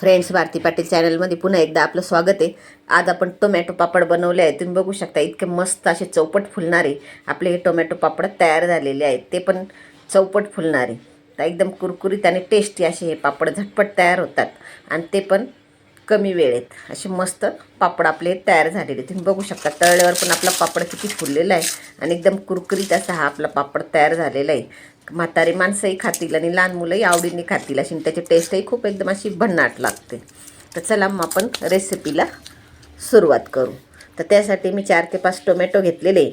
Friends Bharti Patil चॅनलमध्ये पुन्हा एकदा आपलं स्वागत आहे. आज आपण टोमॅटो पापड बनवले आहे तुम्ही बघू शकता इतके मस्त असे चौपट फुलणारे आपले हे टोमॅटो पापड तयार झालेले आहेत. ते पण चौपट फुलणारे. तर एकदम कुरकुरीत आणि टेस्टी असे हे पापड झटपट तयार होतात. आणि ते पण कमी वेळेत असे मस्त पापड आपले तयार झालेले तुम्ही बघू शकता तळल्यावर पण आपला पापड किती फुललेला आहे आणि एकदम कुरकुरीत असा हा आपला पापड तयार झालेला आहे. म्हातारी माणसंही खातील आणि लहान मुलंही आवडीने खातील अशी आणि त्याची टेस्टही खूप एकदम अशी भन्नाट लागते. तर चला मग आपण रेसिपीला सुरुवात करू. तर त्यासाठी मी चार ते पाच टोमॅटो घेतलेले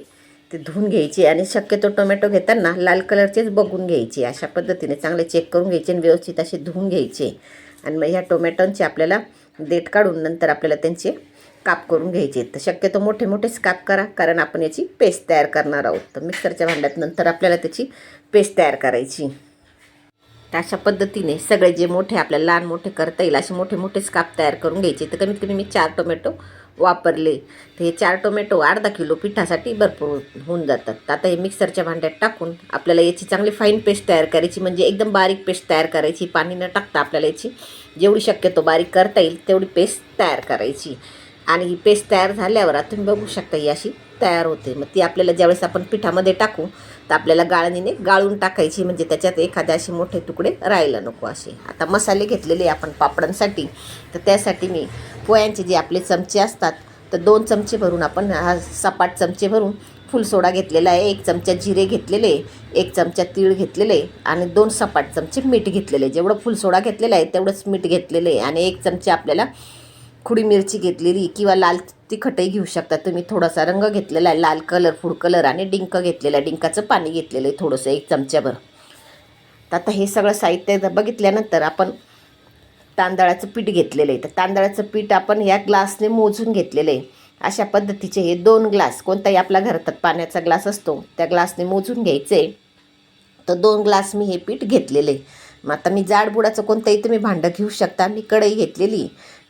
ते धुवून घ्यायचे आणि शक्यतो टोमॅटो घेताना लाल कलरचेच बघून घ्यायचे. अशा पद्धतीने चांगले चेक करून घ्यायचे आणि व्यवस्थित असे धुवून घ्यायचे. आणि मग ह्या टोमॅटोंचे आपल्याला देठ काढून नंतर आपल्याला त्यांचे काप करून घ्यायचे तर शक्यतो मोठे मोठेच काप करा कारण आपण याची पेस्ट तयार करणार आहोत. तर मिक्सरच्या भांड्यात नंतर आपल्याला त्याची पेस्ट तयार करायची. तर अशा पद्धतीने सगळे जे मोठे आपल्याला लहान मोठे करता येईल असे मोठे मोठेच काप तयार करून घ्यायचे. तर कमीत कमी मी चार टोमॅटो वापरले. तर हे चार टोमॅटो अर्धा किलो पिठासाठी भरपूर होऊन जातात. तर आता हे मिक्सरच्या भांड्यात टाकून आपल्याला याची चांगली फाईन पेस्ट तयार करायची म्हणजे एकदम बारीक पेस्ट तयार करायची. पाणी न टाकता आपल्याला याची जेवढी शक्यतो बारीक करता येईल तेवढी पेस्ट तयार करायची. आणि ही पेस्ट तयार झाल्यावर तुम्ही बघू शकता ही अशी तयार होते. मग ती आपल्याला ज्यावेळेस आपण पिठामध्ये टाकू तर आपल्याला गाळणीने गाळून टाकायची म्हणजे त्याच्यात एखादे असे मोठे तुकडे राहायला नको असे. आता मसाले घेतलेले आपण पापडांसाठी तर त्यासाठी मी पोह्यांचे जे आपले चमचे असतात तर दोन चमचे भरून आपण हा सपाट चमचे भरून फुलसोडा घेतलेला आहे. एक चमचा जिरे घेतलेले एक चमचा तीळ घेतलेले आणि दोन सपाट चमचे मीठ घेतलेले जेवढं फुलसोडा घेतलेला आहे तेवढंच मीठ घेतलेलं आहे आणि एक चमचे आपल्याला खुडी मिरची घेतलेली किंवा लाल तिखटही घेऊ शकता. तुम्ही थोडासा रंग घेतलेला आहे लाल कलर फूड कलर आणि डिंक घेतलेला आहे. डिंकाचं पाणी घेतलेलं आहे थोडंसं एक चमच्याभर. तर आता हे सगळं साहित्य बघितल्यानंतर आपण तांदळाचं पीठ घेतलेलं आहे. तर तांदळाचं पीठ आपण या ग्लासने मोजून घेतलेलं आहे. अशा पद्धतीचे हे दोन ग्लास कोणताही आपल्या घरात पाण्याचा ग्लास असतो त्या ग्लासने मोजून घ्यायचे. तर दोन ग्लास मी हे पीठ घेतलेले मग आता मी जाडबुडाचं कोणतंही तुम्ही भांडं घेऊ शकता. मी कढई घेतलेली.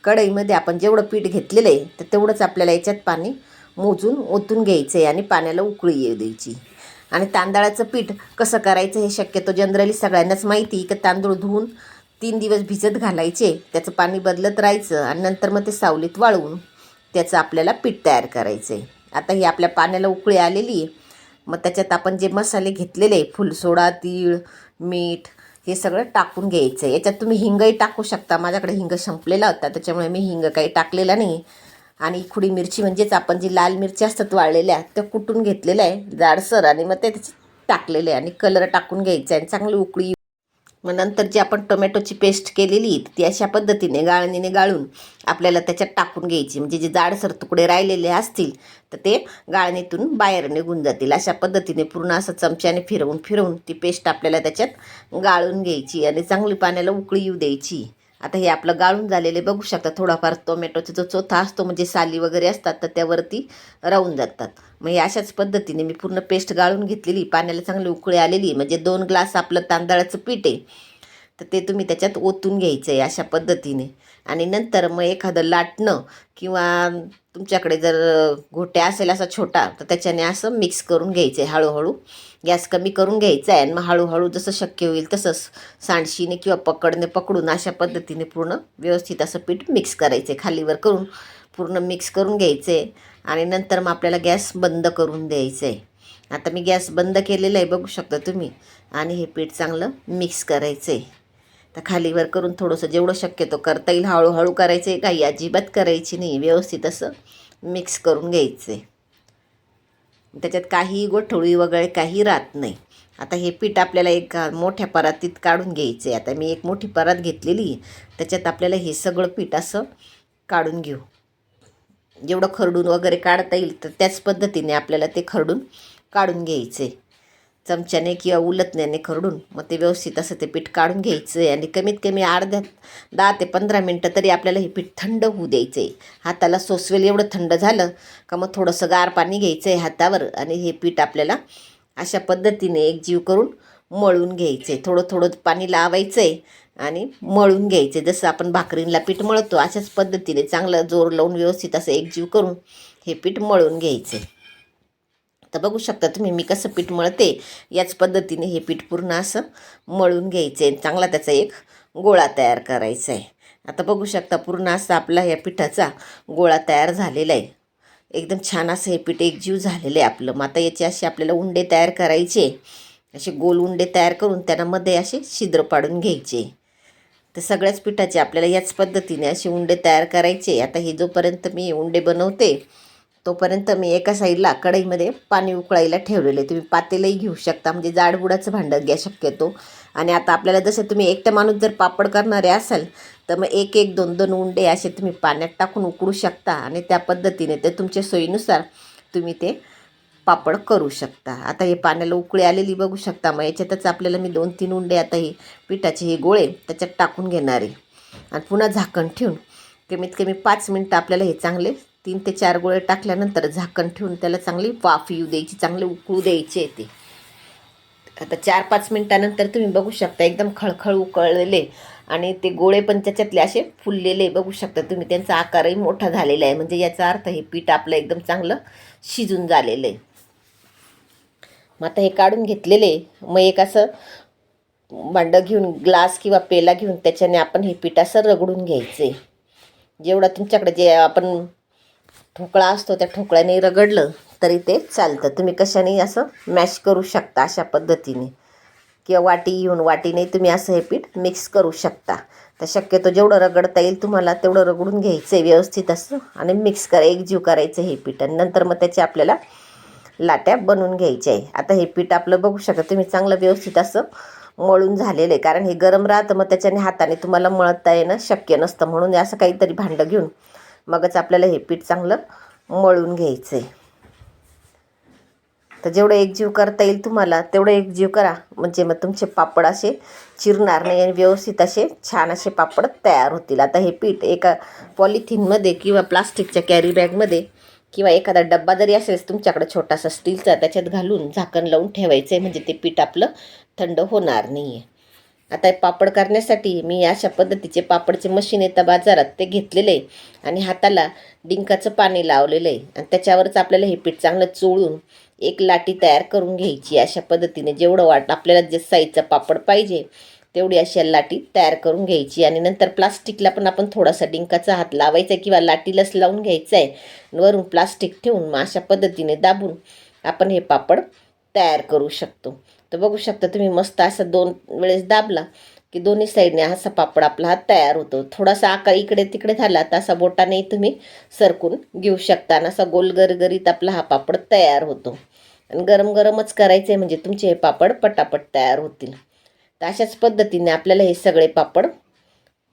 कढईमध्ये आपण जेवढं पीठ घेतलेलं आहे तर तेवढंच आपल्याला याच्यात पाणी मोजून ओतून घ्यायचं आहे आणि पाण्याला उकळी येऊ द्यायची. आणि तांदळाचं पीठ कसं करायचं हे शक्यतो जनरली सगळ्यांनाच माहिती की तांदूळ धुवून तीन दिवस भिजत घालायचे त्याचं पाणी बदलत राहायचं आणि नंतर मग ते सावलीत वाळवून त्याचं आपल्याला पीठ तयार करायचं आहे आता ही आपल्या पाण्याला उकळी आलेली आहे. मग त्याच्यात आपण जे मसाले घेतलेले आहे फुलसोडा तीळ मीठ हे सगळं टाकून घ्यायचं आहे याच्यात तुम्ही हिंगही टाकू शकता. माझ्याकडे हिंग संपलेला होता त्याच्यामुळे मी हिंग काही टाकलेला नाही. आणि खुडी मिरची म्हणजेच आपण जी लाल मिरची असतात वाळलेल्या त्या कुटून घेतलेल्या आहे. जाडसर आणि मग ते टाकलेले आहे. आणि कलर टाकून घ्यायचं आहे. आणि चांगली उकळी मग नंतर जी आपण टोमॅटोची पेस्ट केलेली ती अशा पद्धतीने गाळणीने गाळून आपल्याला त्याच्यात टाकून घ्यायची. म्हणजे जे जाडसर तुकडे राहिलेले असतील तर ते गाळणीतून बाहेर निघून जातील. अशा पद्धतीने पूर्ण असं चमच्याने फिरवून फिरवून ती पेस्ट आपल्याला त्याच्यात गाळून घ्यायची आणि चांगली पाण्याला उकळी येऊ द्यायची. आता हे आपलं गाळून झालेले बघू शकता थोडाफार टोमॅटोचा जो चोथा असतो म्हणजे साली वगैरे असतात तर त्यावरती राहून जातात. मग अशाच पद्धतीने मी पूर्ण पेस्ट गाळून घेतलेली पाण्याला चांगली उकळी आलेली म्हणजे दोन ग्लास आपलं तांदळाचं पीठ आहे तर ते तुम्ही त्याच्यात ओतून घ्यायचं आहे अशा पद्धतीने. आणि नंतर मग एखादं लाटणं किंवा तुमच्याकडे जर घोट्या असेल असा छोटा तर त्याच्याने असं मिक्स करून घ्यायचं आहे हळूहळू. गॅस कमी करून घ्यायचा आहे आणि मग हळूहळू जसं शक्य होईल तसंच सांडशीने किंवा पकडने पकडून अशा पद्धतीने पूर्ण व्यवस्थित असं पीठ मिक्स करायचं आहे खालीवर करून. पूर्ण मिक्स करून घ्यायचं आहे आणि नंतर मग आपल्याला गॅस बंद करून द्यायचं. आहे आता मी गॅस बंद केलेला आहे बघू शकता तुम्ही. आणि हे पीठ चांगलं मिक्स करायचं आहे तर खालीवर करून थोडंसं जेवढं शक्यतो करता येईल हळूहळू करायचं आहे काही अजिबात करायची नाही. व्यवस्थित असं मिक्स करून घ्यायचं आहे त्याच्यात काही गोठवळी वगैरे काही राहत नाही. आता हे पीठ आपल्याला एक मोठ्या परातीत काढून घ्यायचं आहे आता मी एक मोठी परात घेतलेली त्याच्यात आपल्याला हे सगळं पीठ असं काढून घेऊ. जेवढं खरडून वगैरे काढता येईल तर त्याच पद्धतीने आपल्याला ते खरडून काढून घ्यायचे. चमच्याने किंवा उलटण्याने खरडून. मग ते व्यवस्थित असं ते पीठ काढून घ्यायचं आहे आणि कमीत कमी अर्ध्या दहा ते पंधरा मिनटं तरी आपल्याला हे पीठ थंड होऊ द्यायचं. आहे हाताला सोसवेल एवढं थंड झालं का मग थोडंसं गार पाणी घ्यायचं आहे हातावर आणि हे पीठ आपल्याला अशा पद्धतीने एक जीव करून मळून घ्यायचं. आहे थोडं थोडं पाणी लावायचं आहे आणि मळून घ्यायचे. जसं आपण भाकरींला पीठ मळतो अशाच पद्धतीने चांगलं जोर लावून व्यवस्थित असं एकजीव करून हे पीठ मळून घ्यायचे. तर बघू शकता तुम्ही मी कसं पीठ मळते याच पद्धतीने हे पीठ पूर्ण असं मळून घ्यायचे चांगला त्याचा एक गोळा तयार करायचा आहे. आता बघू शकता पूर्ण असा आपला या पिठाचा गोळा तयार झालेला आहे. एकदम छान असं हे पीठ एकजीव झालेलं आहे आपलं. मग आता याचे असे आपल्याला उंडे तयार करायचे. असे गोल उंडे तयार करून त्यामध्ये असे छिद्र पाडून घ्यायचे. तर सगळ्याच पिठाचे आपल्याला याच पद्धतीने असे उंडे तयार करायचे. आता हे जोपर्यंत मी उंडे बनवते तोपर्यंत मी एका साईडला कढईमध्ये पाणी उकळायला ठेवलेले. तुम्ही पातेलंही घेऊ शकता म्हणजे जाडबुडाचं भांडं घ्या शक्यतो. आणि आता आपल्याला जसं तुम्ही एकटा माणूस जर पापड करणारे असाल तर मग एक एक दोन दोन उंडे असे तुम्ही पाण्यात टाकून उकळू शकता. आणि त्या पद्धतीने ते तुमच्या सोयीनुसार तुम्ही ते पापड करू शकता. आता हे पाण्याला उकळी आलेली बघू शकता. मग याच्यातच आपल्याला मी दोन तीन उंडे आता ही पिठाचे हे गोळे त्याच्यात टाकून घेणार आहे. आणि पुन्हा झाकण ठेवून कमीत कमी पाच मिनटं आपल्याला हे चांगले तीन ते चार गोळे टाकल्यानंतर झाकण ठेवून त्याला चांगली वाफ येऊ द्यायची चांगले उकळू द्यायचे ते. आता चार पाच मिनटानंतर तुम्ही बघू शकता एकदम खळखळ उकळलेले आणि ते गोळे पण त्याच्यातले असे फुललेले बघू शकता तुम्ही. त्यांचा आकारही मोठा झालेला आहे. म्हणजे याचा अर्थ हे पीठ आपलं एकदम चांगलं शिजून झालेलं आहे. मग आता हे काढून घेतलेले. मग एक असं भांडं घेऊन ग्लास किंवा पेला घेऊन त्याच्याने आपण हे पीठ असं रगडून घ्यायचं. आहे तुमच्याकडे जे आपण ठोकळा असतो त्या ठोकळ्याने रगडलं तरी ते चालतं. तुम्ही कशाने असं मॅश करू शकता अशा पद्धतीने. किंवा वाटी घेऊन वाटीने तुम्ही असं हे पीठ मिक्स करू शकता. तर शक्यतो जेवढं रगडता येईल तुम्हाला तेवढं रगडून घ्यायचं आहे व्यवस्थित असं. आणि मिक्स करा एकजीव करायचं हे पीठ. आणि नंतर मग त्याचे आपल्याला लाट्या बनवून घ्यायच्या आहे. आता हे पीठ आपलं बघू शकता तुम्ही चांगलं व्यवस्थित असं मळून झालेलं आहे. कारण हे गरम राहतं मग त्याच्याने हाताने तुम्हाला मळता येणं शक्य नसतं. म्हणून असं काहीतरी भांडं घेऊन मगच आपल्याला हे पीठ चांगलं मळून घ्यायचं आहे. तर जेवढं एकजीव करता येईल तुम्हाला तेवढं एकजीव करा. म्हणजे मग तुमचे पापड असे चिरणार नाही आणि व्यवस्थित असे छान असे पापड तयार होतील. आता हे पीठ एका पॉलिथिनमध्ये किंवा प्लास्टिकच्या कॅरी बॅगमध्ये किंवा एखादा डब्बा जरी असेल तुमच्याकडे छोटासा स्टीलचा त्याच्यात घालून झाकण लावून ठेवायचं आहे म्हणजे ते पीठ आपलं थंड होणार नाही आहे आता हे पापड करण्यासाठी मी अशा पद्धतीचे पापडचे मशीन येतं बाजारात ते घेतलेलं आहे. आणि हाताला डिंकाचं पाणी लावलेलं आहे. आणि त्याच्यावरच आपल्याला हे पीठ चांगलं चोळून एक लाटी तयार करून घ्यायची. अशा पद्धतीने जेवढं वाट आपल्याला जे साईजचं पापड पाहिजे तेवढी अशी लाटी तयार करून घ्यायची. आणि नंतर प्लास्टिकला पण आपण थोडासा डिंकाचा हात लावायचा आहे किंवा लाटीलाच लावून घ्यायचा आहे वरून प्लास्टिक ठेवून मग अशा पद्धतीने दाबून आपण हे पापड तयार करू शकतो. तर बघू शकता तुम्ही मस्त असं दोन वेळेस दाबला की दोन्ही साईडने असा पापड आपला हा तयार होतो. थोडासा आकार इकडे तिकडे झाला तर असा बोटानेही तुम्ही सरकून घेऊ शकता. आणि असा गोलगरगरीत आपला हा पापड तयार होतो. आणि गरम गरमच करायचे म्हणजे तुमचे हे पापड पटापट तयार होतील. तर अशाच पद्धतीने आपल्याला हे सगळे पापड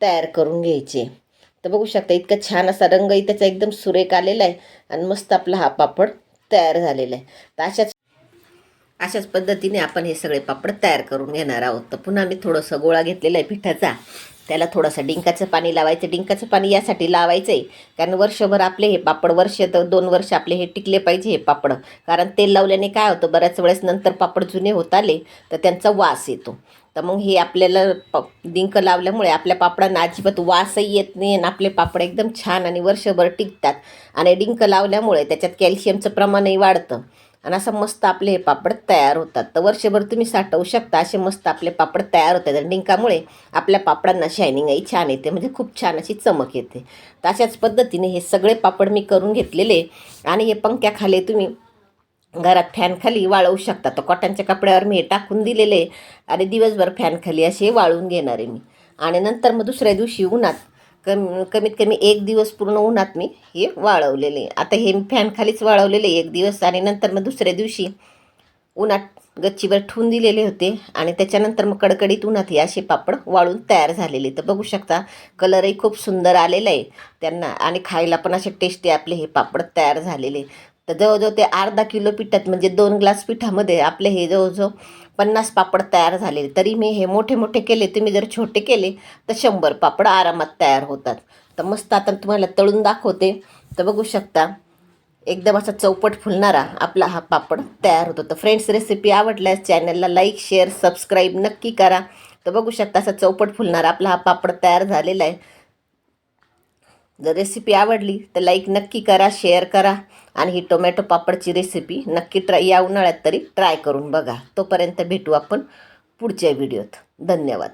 तयार करून घ्यायचे. तर बघू शकता इतका छान असा रंगही त्याचा एकदम सुरेख आलेला आहे आणि मस्त आपला हा पापड तयार झालेला आहे. तर अशाच अशाच पद्धतीने आपण हे सगळे पापड तयार करून घेणार आहोत. तर पुन्हा मी थोडंसं गोळा घेतलेला आहे पिठाचा. त्याला थोडंसं डिंकाचं पाणी लावायचं. डिंकाचं पाणी यासाठी लावायचं आहे कारण वर्षभर आपले हे पापड वर्ष तर दोन वर्ष आपले हे टिकले पाहिजे हे पापड. कारण तेल लावल्याने काय होतं बऱ्याच वेळेस नंतर पापड जुने होत आले तर त्यांचा वास येतो. तर मग हे आपल्याला प डिंक लावल्यामुळे आपल्या पापडांना अजिबात वासही येत नाही आणि आपले पापड एकदम छान आणि वर्षभर टिकतात. आणि डिंक लावल्यामुळे त्याच्यात कॅल्शियमचं प्रमाणही वाढतं. आणि असं मस्त आपले हे पापड तयार होतात. तर वर्षभर तुम्ही साठवू शकता असे मस्त आपले पापड तयार होतात. आणि डिंकामुळे आपल्या पापडांना शायनिंगही छान येते. म्हणजे खूप छान अशी चमक येते. तर अशाच पद्धतीने हे सगळे पापड मी करून घेतलेले. आणि हे पंख्याखाली तुम्ही घरात फॅनखाली वाळवू शकता. तर कॉटनच्या कपड्यावर मी हे टाकून दिलेले. आणि दिवसभर फॅनखाली असे वाळवून घेणार आहे मी. आणि नंतर मग दुसऱ्या दिवशी उन्हात कम कमीत कमी एक दिवस पूर्ण उन्हात मी हे वाळवलेले. आता हे फॅनखालीच वाळवलेले एक दिवस. आणि नंतर मग दुसऱ्या दिवशी उन्हात गच्चीवर ठेवून दिलेले होते. आणि त्याच्यानंतर मग कडकडीत उन्हात हे असे पापड वाळून तयार झालेले. तर बघू शकता कलरही खूप सुंदर आलेला आहे त्यांना. आणि खायला पण असे टेस्टी आपले हे पापड तयार झालेले. तर जवळजवळ ते अर्धा किलो पिठात म्हणजे दोन ग्लास पिठामध्ये आपले हे जवळजवळ पन्नास पापड तयार झाले तरी मी हे मोठे मोठे केले तुम्ही जर छोटे केले तर शंभर पापड आरामात तयार होतात. तर मस्त आता तुम्हाला तळून दाखवते. तर बघू शकता एकदम असा चौपट फुलणारा आपला हा पापड तयार होतो. तर फ्रेंड्स रेसिपी आवडल्यास चॅनलला लाईक शेअर सबस्क्राईब नक्की करा. तर बघू शकता असा चौपट फुलणारा आपला हा पापड तयार झालेला आहे. जर रेसिपी आवडली तर लाईक नक्की करा शेअर करा आणि ही टोमॅटो पापडची रेसिपी नक्की ट्राय या उन्हाळ्यात तरी ट्राय करून बघा. तोपर्यंत भेटू आपण पुढच्या व्हिडिओत धन्यवाद.